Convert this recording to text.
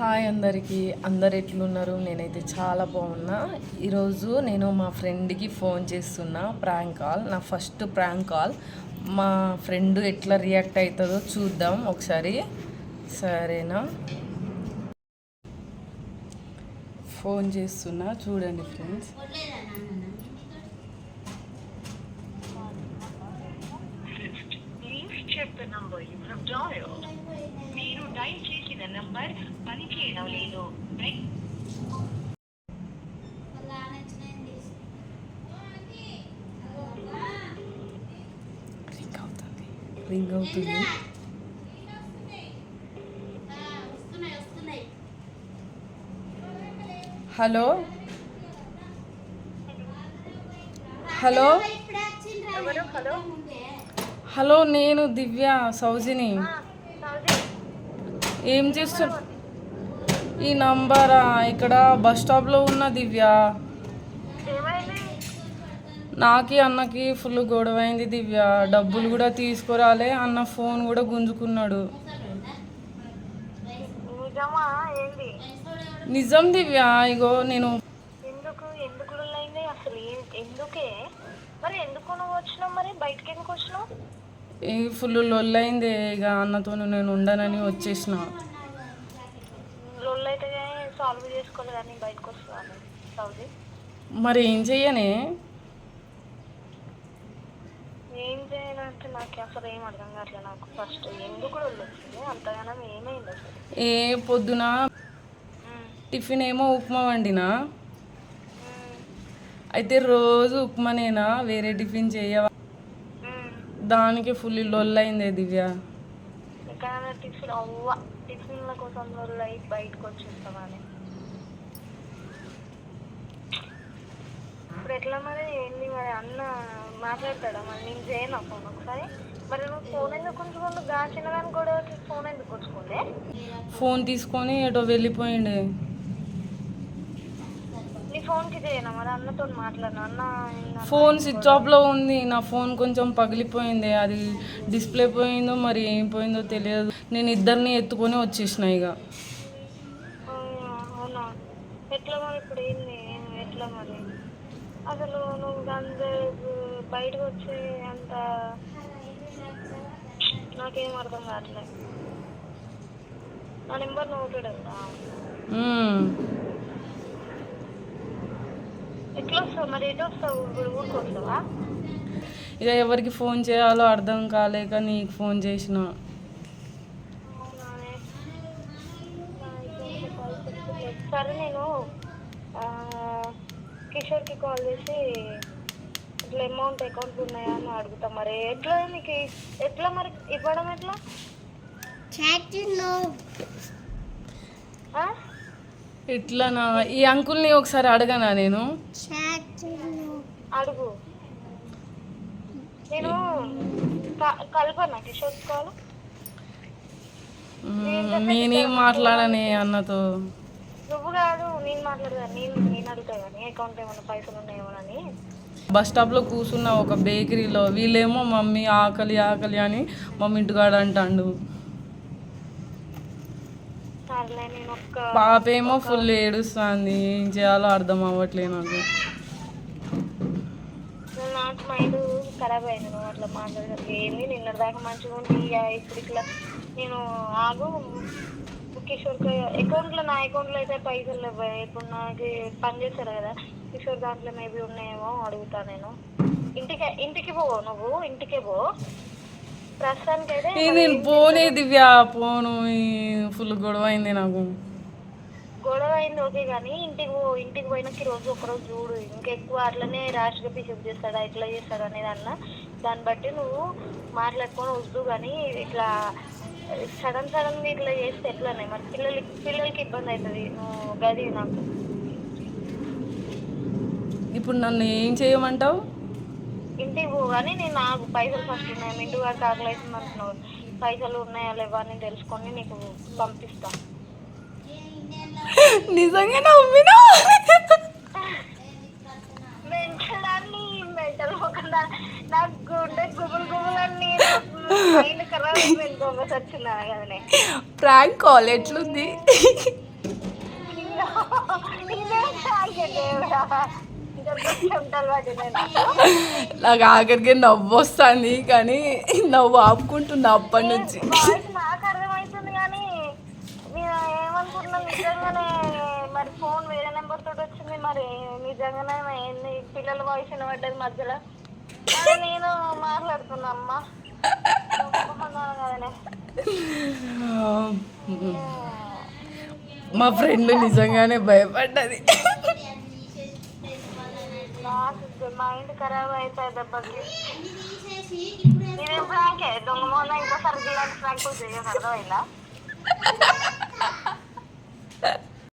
Hi అందరికీ. అందరు ఎట్లున్నారు? నేనైతే చాలా బాగున్నా. ఈరోజు నేను మా ఫ్రెండ్కి ఫోన్ చేస్తున్నా. Prank call. నా ఫస్ట్ ప్రాంక్ కాల్. మా ఫ్రెండ్ ఎట్లా రియాక్ట్ అవుతుందో చూద్దాం ఒకసారి. సరేనా? ఫోన్ చేస్తున్నా. చూడండి ఫ్రెండ్స్. మీరు డైల్ నంబర్ పనిచేయడం లేదు. రింగ్ అవుతుంది. హలో? హలో? హలో? హలో నేను దివ్య సౌజిని. సౌజీ ఏం చేస్తు? ఈ నంబరా? ఇక్కడ బస్ స్టాప్లో ఉన్న దివ్య. నాకి అన్నకి ఫుల్ గొడవ అయింది దివ్య. డబ్బులు కూడా తీసుకురాలే. అన్న ఫోన్ కూడా గుంజుకున్నాడు. నిజం దివ్య. ఇగో నేను ఎందుకు? ఎందుకు అయింది అసలు ఏ- ఎందుకే? మరి ఎందుకు నువ్వు వచ్చినావు? మరి బయటకి ఎందుకు వచ్చినావు? ఈ ఫుల్ లొల్లైంది ఇక అన్నతో నేను ఉండనని వచ్చేసిన. మరి ఏం చెయ్యనే? ఏం చేయాలంటే నాకు అసలు ఏం అర్థం కావట్లేదు నాకు ఫస్ట్ ఎందుకు అంతగానం ఏమైంది అసలు? ఏ పొద్దున టిఫిన్ ఏమో ఉప్మా వండినా? అయితే రోజు ఉప్మానేనా? వేరే టిఫిన్ చేయవా. దానికి ఫుల్ లొల్లైంది దివ్య. టిఫిన్ అవ్వ టిఫిన్ల కోసం లొల్లు అయి బయటకు వచ్చేస్తామని. ఇప్పుడు ఎట్లా మరి? ఏంది మరి? అన్న మాట్లాడతాడా మరి? నేను చేయను ఫోన్ ఒకసారి? మరి నువ్వు ఫోన్ ఎందుకు ఉంచుకుంటూ గా చిన్నదాని కూడా ఫోన్ ఎందుకు ఉంచుకుంటే? ఫోన్ తీసుకొని ఎటో వెళ్ళిపోయిండే నీ ఫోన్కి చేయను మరి అన్నతో మాట్లాడను అన్న ఇంకా ఫోన్ స్విచ్ ఆఫ్లో ఉంది. నా ఫోన్ కొంచెం పగిలిపోయింది. అది డిస్ప్లే పోయిందో మరి ఏం పోయిందో తెలియదు. నేను ఇద్దరిని ఎత్తుకొని వచ్చేసిన ఇక. అసలు నువ్వు అంత బయటకు వచ్చి అంత నాకేం అర్థం కావట్లేదు నా నెంబర్ నోటెడ్ కదా మ్మ్. ఎట్లా వస్తావు మరి ఎటు వస్తావు ఇప్పుడు ఊరికి వస్తావా ఇక ఎవరికి ఫోన్ చేయాలో అర్థం కాలేక నీకు ఫోన్ చేసిన. సరే నేను ఆ, కిషోర్కి కాల్ చేసి ఇట్లా అమౌంట్ అకౌంట్ ఉన్నాయా అని అడుగుతా మరి. ఎట్లా నీకు ఎట్లా మరి? ఇవ్వడం ఎట్లా? ఆ? ఇట్లా నా ఈ అంకుల్ని ఒకసారి అడగనా నేను? అడుగు. నేను కలపనా కిషోర్ కాల్? నేనేం మాట్లాడనే అన్నతో. నువ్వు కాదు నేను మాట్లాడదా? నేను నేను అడుగుతా కానీ అకౌంట్ ఏమైనా పైసలు ఉన్నాయేమో అని. బస్ స్టాప్లో కూర్చున్న ఒక బేకరీలో వీళ్ళేమో మమ్మీ ఆకలి ఆకలి అని మమ్మీ ఇంటికాడ అంటాండు. పాపేమో ఫుల్ ఏడుస్తుంది. ఏం చేయాలో అర్థం అవ్వట్లేదు నాకు. నాకు మైండ్ ఖరాబ్ అయింది నువ్వు అట్లా ఏంది నిన్న దాకా మంచిగా ఉంది ఇప్పుడు ఇట్లా నేను ఆగు. కిషోర్ అకౌంట్లో నా అకౌంట్లో అయితే పైసలు లేవు. ఇప్పుడు నాకు పని చేస్తాడు కదా. కిషోర్ దాంట్లో మేబీ ఉన్నాయేమో అడుగుతా నేను. ఇంటికి ఇంటికి పో నువ్వు ఇంటికే పో. ఏ, నేను పోనే దివ్య పోను ఫుల్ గొడవ అయింది నాకు. గొడవ అయింది ఓకే కానీ ఇంటికి ఇంటికి పోయినాక రోజు ఒకరోజు చూడు ఇంకెక్కువ అట్లనే ర్యాష్గా బిహేవ్ చేస్తాడా ఇట్లా చేస్తాడా అనేది అన్న దాన్ని బట్టి నువ్వు మాట్లాడుకొని వద్దు కానీ ఇట్లా సడన్ సడన్ ఇట్లా చేస్తే ఎట్లానే? మరి పిల్లలకి పిల్లలకి ఇబ్బంది అవుతుంది నువ్వు గది నాకు. ఇప్పుడు నన్ను ఏం చేయమంటావు? ఇంటికి పో కానీ నేను నాకు పైసలు ఫస్ట్ ఉన్నాయి. మిండు గారికి ఆకలి అవుతుంది అంటున్నావు. పైసలు ఉన్నాయా లేవా అని తెలుసుకొని నీకు పంపిస్తా. నిజంగా నమ్మినా? మెంటల్ అని మెంటల్ ఒకదా నాకు గుండె గుబులు గుబులు అని మైండ్ ఖరాబ్ అయిపోయింది దొంగ కదనే. ప్రాంక్ కాల్ ఎట్లుంది? ఇదే దేవుడా? నాకు. ఆఖరికి నవ్వు వస్తుంది కానీ నవ్వు ఆపుకుంటున్నా అప్పటి నుంచి. వాయిస్ నాకు అర్థమవుతుంది కానీ నేను ఏమనుకుంటున్నా నిజంగానే మరి ఫోన్ వేరే నెంబర్ తోటి వచ్చింది మరి నిజంగానే పిల్లల వాయిస్ వినబడ్డది మధ్యలో. నేను మాట్లాడుతున్నా అమ్మా. మా ఫ్రెండ్ నిజంగానే భయపడ్డది. మైండ్ ఖరాబ్ అవుతుంది దెబ్బకి. ఇదేం ప్రాంకే? దొంగ మొన్న ఇంకోసారి ఇలాంటి ప్రాంకులు చేయకూడదు ఇలా